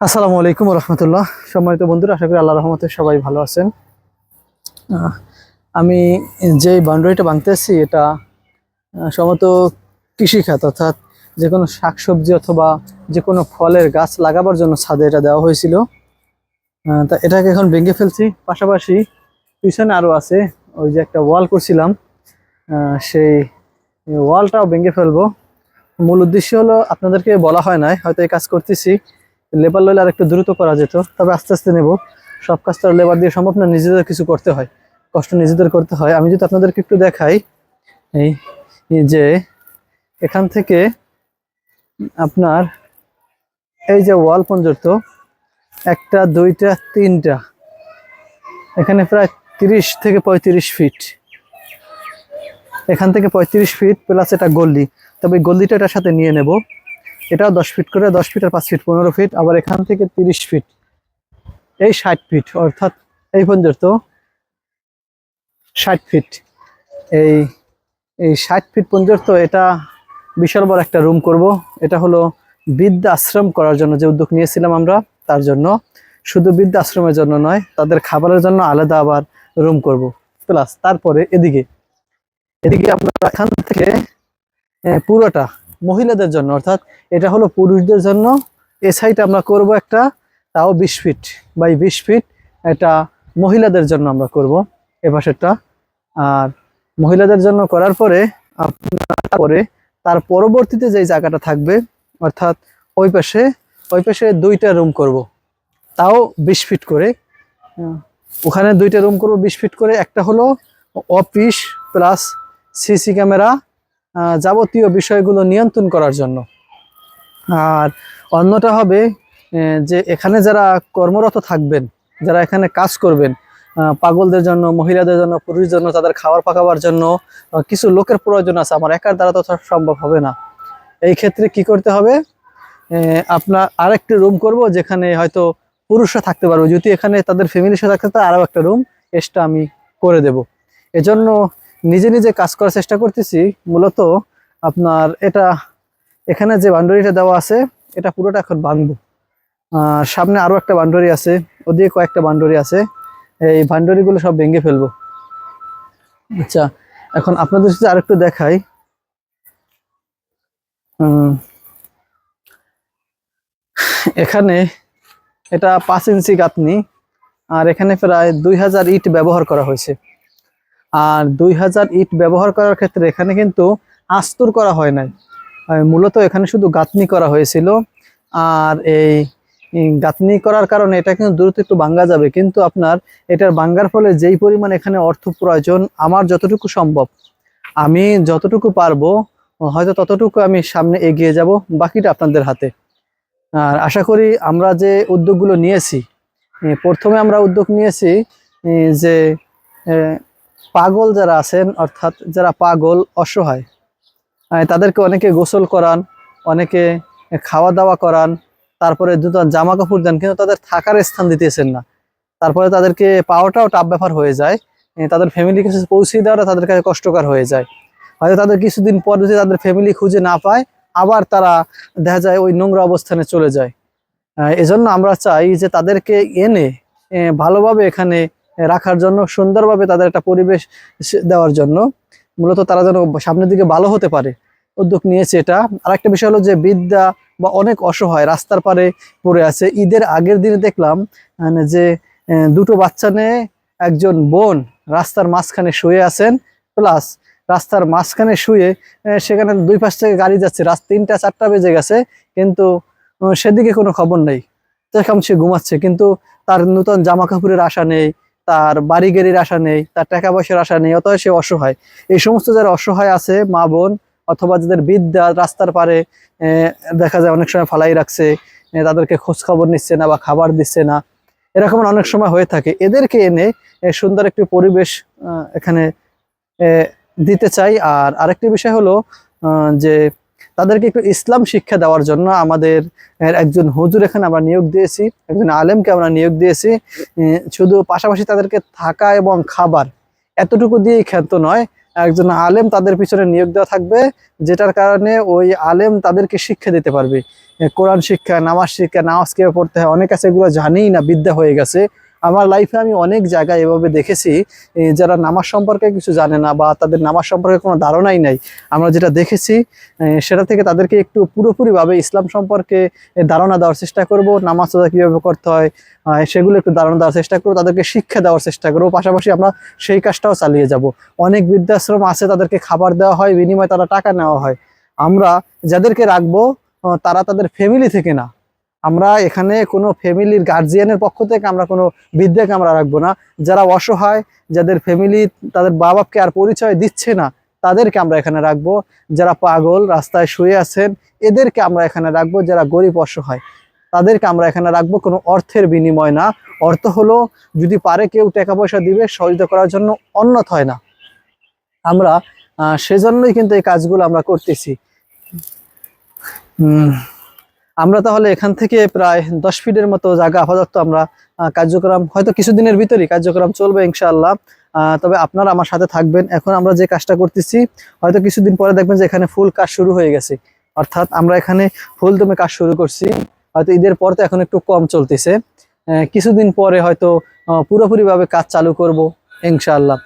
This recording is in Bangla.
আসসালামু আলাইকুম রহমতুল্লাহ। সম্মানিত বন্ধুরা, আশা করি আল্লাহ রহমতে সবাই ভালো আছেন। আমি যে বাউন্ডারিটা ভাঙতেছি, এটা সম্ভবত কৃষিখাত, অর্থাৎ যে কোনো শাকসবজি অথবা যে কোনো ফলের গাছ লাগাবার জন্য ছাদে এটা দেওয়া হয়েছিল। তা এটাকে এখন ভেঙে ফেলছি। পাশাপাশি পিছনে আরও আছে, ওই যে একটা ওয়াল করছিলাম। সেই ওয়ালটাও ভেঙে ফেলব। মূল উদ্দেশ্য হলো, আপনাদেরকে বলা হয় নাই, হয়তো এই কাজ করতেছি। লেবার লইলে আর একটু দ্রুত করা যেত, তবে আস্তে আস্তে নেব। সব কাজ তো লেবার দিয়ে সম্ভব না, নিজেদের কিছু করতে হয়, কষ্ট নিজেদের করতে হয়। আমি যদি আপনাদেরকে একটু দেখাই, এই যে এখান থেকে আপনার এই যে ওয়াল পর্যন্ত, একটা, দুইটা, তিনটা, এখানে প্রায় তিরিশ থেকে পঁয়ত্রিশ ফিট এখান থেকে পঁয়ত্রিশ ফিট প্লাস এটা গল্লি তবে গল্লিটা এটার সাথে নিয়ে নেব। এটাও দশ ফিট করে, দশ ফিট আর পাঁচ ফিট পনেরো ফিট আবার এখান থেকে তিরিশ ফিট এই ষাট ফিট অর্থাৎ এই পর্যন্ত ষাট ফিট এই এই ষাট ফিট পর্যন্ত এটা বিশাল বড় একটা রুম করব। এটা হলো বৃদ্ধ আশ্রম করার জন্য যে উদ্যোগ নিয়েছিলাম আমরা, তার জন্য। শুধু বৃদ্ধ আশ্রমের জন্য নয়, তাদের খাবারের জন্য আলাদা আবার রুম করব। প্লাস তারপরে এদিকে এদিকে আমরা এখান থেকে পুরোটা মহিলাদের জন্য, অর্থাৎ এটা হলো পুরুষদের জন্য। এ সাইড আমরা করব একটা, তাও বিশ ফিট বাই বিশ ফিট এটা মহিলাদের জন্য আমরা করব এ পাশেরটা। আর মহিলাদের জন্য করার পরে পরে তার পরবর্তীতে যে জায়গাটা থাকবে, অর্থাৎ ওই পাশে ওই পাশে দুইটা রুম করব। তাও বিশ ফিট করে। ওখানে দুইটা রুম করব বিশ ফিট করে। একটা হলো অফিস প্লাস সিসি ক্যামেরা যাবতীয় বিষয়গুলো নিয়ন্ত্রণ করার জন্য। আর অন্যটা হবে যে এখানে যারা কর্মরত থাকবেন, যারা এখানে কাজ করবেন পাগলদের জন্য, মহিলাদের জন্য, পুরুষদের জন্য, তাদের খাবার পাকাবার জন্য কিছু লোকের প্রয়োজন আছে, আমার একার দ্বারা তো সম্ভব হবে না। এই ক্ষেত্রে কি করতে হবে? আপনার আরেকটি রুম করব, যেখানে হয়তো পুরুষরা থাকতে পারবে। যদি এখানে তাদের ফ্যামিলির সাথে থাকতে আরও একটা রুম এক্সট্রা আমি করে দেব। এজন্য নিজে নিজে কাজ করার চেষ্টা করতেছি। মূলত আপনার এটা, এখানে যে বাউন্ডারিটা দেওয়া আছে, এটা পুরোটা এখন আর সামনে আরও একটা বাউন্ডারি আছে, ওদিকে কয়েকটা বাউন্ডারি আছে। এই বাউন্ডারিগুলো সব ভেঙে ফেলব। আচ্ছা এখন আপনাদের সাথে আরেকটু দেখাই। এখানে এটা পাঁচ ইঞ্চি গাঁথনি, আর এখানে প্রায় দুই হাজার ইট ব্যবহার করা হয়েছে। আর দুই হাজার ইট ব্যবহার করার ক্ষেত্রে এখানে কিন্তু আস্তুর করা হয় নাই। মূলত এখানে শুধু গাঁথনি করা হয়েছিল। আর এই গাঁথনি করার কারণে এটা কিন্তু দ্রুত একটু ভাঙ্গা যাবে। কিন্তু আপনার এটার ভাঙ্গার ফলে যেই পরিমাণ এখানে অর্থ প্রয়োজন আমার যতটুকু সম্ভব, আমি যতটুকু পারব, হয়তো ততটুকু আমি সামনে এগিয়ে যাব বাকিটা আপনাদের হাতে। আর আশা করি আমরা যে উদ্যোগগুলো নিয়েছি প্রথমে আমরা উদ্যোগ নিয়েছি যে পাগল যারা আছেন, অর্থাৎ যারা পাগল, অসহায় তাদেরকে অনেকে গোসল করান, অনেকে খাওয়া দাওয়া করান, তারপরে দুটো জামা কাপড় দেন, কিন্তু তাদের থাকার স্থান দিতেছেন না। তারপরে তাদেরকে পাওয়াটাও টাফ ব্যাপার হয়ে যায় তাদের ফ্যামিলি কাছে পৌঁছে দেওয়াটা তাদের কাছে কষ্টকর হয়ে যায়। হয়তো তাদের কিছুদিন পর যদি তাদের ফ্যামিলি খুঁজে না পায়, আবার তারা দেখা যায় ওই নোংরা অবস্থানে চলে যায়। এজন্য আমরা চাই যে তাদেরকে এনে ভালোভাবে এখানে রাখার জন্য, সুন্দরভাবে তাদের একটা পরিবেশ দেওয়ার জন্য। মূলত তারা যেন সামনের দিকে ভালো হতে পারে। উদ্যোগ নিয়েছে এটা। আর একটা বিষয় হলো যে বিদ্যা বা অনেক অসহায় রাস্তার পারে পড়ে আছে। ঈদের আগের দিনে দেখলাম যে দুটো বাচ্চা নিয়ে একজন বোন রাস্তার মাঝখানে শুয়ে আছেন। প্লাস রাস্তার মাঝখানে শুয়ে সেখানে দুই পাশ থেকে গাড়ি যাচ্ছে। রাত তিনটা, চারটা বেজে গেছে, কিন্তু সেদিকে কোনো খবর নেই। দেখলাম সে ঘুমাচ্ছে, কিন্তু তার নতুন জামা কাপড়ের আশা নেই। তার বাড়ি গাড়ির আশা নেই, তার টাকা পয়সার আশা নেই, অতএব সে অসহায়। এই সমস্ত যারা অসহায় আছে, মা বোন অথবা যাদের বিদ্যা রাস্তার পারে দেখা যায় অনেক সময় ফালাই রাখছে তাদেরকে খোঁজ খবর নিচ্ছে না বা খাবার দিচ্ছে না, এরকম অনেক সময় হয়ে থাকে। এদেরকে এনে সুন্দর একটি পরিবেশ এখানে দিতে চাই। আর আরেকটি বিষয় হলো যে তাদেরকে একটু ইসলাম শিক্ষা দেওয়ার জন্য আমাদের একজন হুজুর এখানে আমরা নিয়োগ দিয়েছি, একজন আলেমকে আমরা নিয়োগ দিয়েছি। শুধু পাশাপাশি তাদেরকে থাকা এবং খাবার এতটুকু দিয়েই খ্যাত নয়, একজন আলেম তাদের পিছনে নিয়োগ দেওয়া থাকবে, যেটার কারণে ওই আলেম তাদেরকে শিক্ষা দিতে পারবে। কোরআন শিক্ষা, নামাজ শিক্ষা, নামাজ কেউ পড়তে হয়, অনেক আছে এগুলো জানিই না, বিদ্যা হয়ে গেছে। আমার লাইফে আমি অনেক জায়গায় এভাবে দেখেছি যারা নামাজ সম্পর্কে কিছু জানে না বা তাদের নামাজ সম্পর্কে কোনো ধারণাই নাই। আমরা যেটা দেখেছি সেটা থেকে তাদেরকে একটু পুরোপুরিভাবে ইসলাম সম্পর্কে ধারণা দেওয়ার চেষ্টা করব, নামাজ রোজা কীভাবে করতে হয় সেগুলো একটু ধারণা দেওয়ার চেষ্টা করব, তাদেরকে শিক্ষা দেওয়ার চেষ্টা করব, পাশাপাশি আমরা সেই কাজটাও চালিয়ে যাব। অনেক বৃদ্ধাশ্রম আছে, তাদেরকে খাবার দেওয়া হয়, বিনিময়ে তারা টাকা নেওয়া হয়। আমরা যাদেরকে রাখব তারা তাদের ফ্যামিলি থেকে না। আমরা এখানে কোনো ফ্যামিলির গার্জিয়ানের পক্ষ থেকে আমরা কোনো বৃদ্ধাকে আমরা রাখব না। যারা অসহায়, যাদের ফ্যামিলি তাদের বাবাকে আর পরিচয় দিচ্ছে না, তাদেরকে আমরা এখানে রাখব। যারা পাগল, রাস্তায় শুয়ে আছেন, এদেরকে আমরা এখানে রাখব। যারা গরিব, অসহায়, তাদেরকে আমরা এখানে রাখব। কোনো অর্থের বিনিময় না। অর্থ হলো, যদি পারে কেউ টাকা পয়সা দিবে, সহযোগিতা করার জন্য অন্যথ হয় না। আমরা সেজন্যই কিন্তু এই কাজগুলো আমরা করতেছি। আমরা তাহলে এখান থেকে প্রায় দশ ফিটের মতো জায়গা আপাতত আমরা কার্যক্রম, হয়তো কিছুদিনের ভিতরেই কার্যক্রম চলবে ইনশাআল্লাহ। তবে আপনারা আমার সাথে থাকবেন। এখন আমরা যে কাজটা করতেছি, হয়তো কিছুদিন পরে দেখবেন যে এখানে ফুল কাজ শুরু হয়ে গেছে। অর্থাৎ আমরা এখানে ফুল দমে কাজ শুরু করছি। হয়তো ঈদের পর তো এখন একটু কম চলতেছে। কিছুদিন পরে হয়তো পুরোপুরি ভাবে কাজ চালু করব ইনশাআল্লাহ।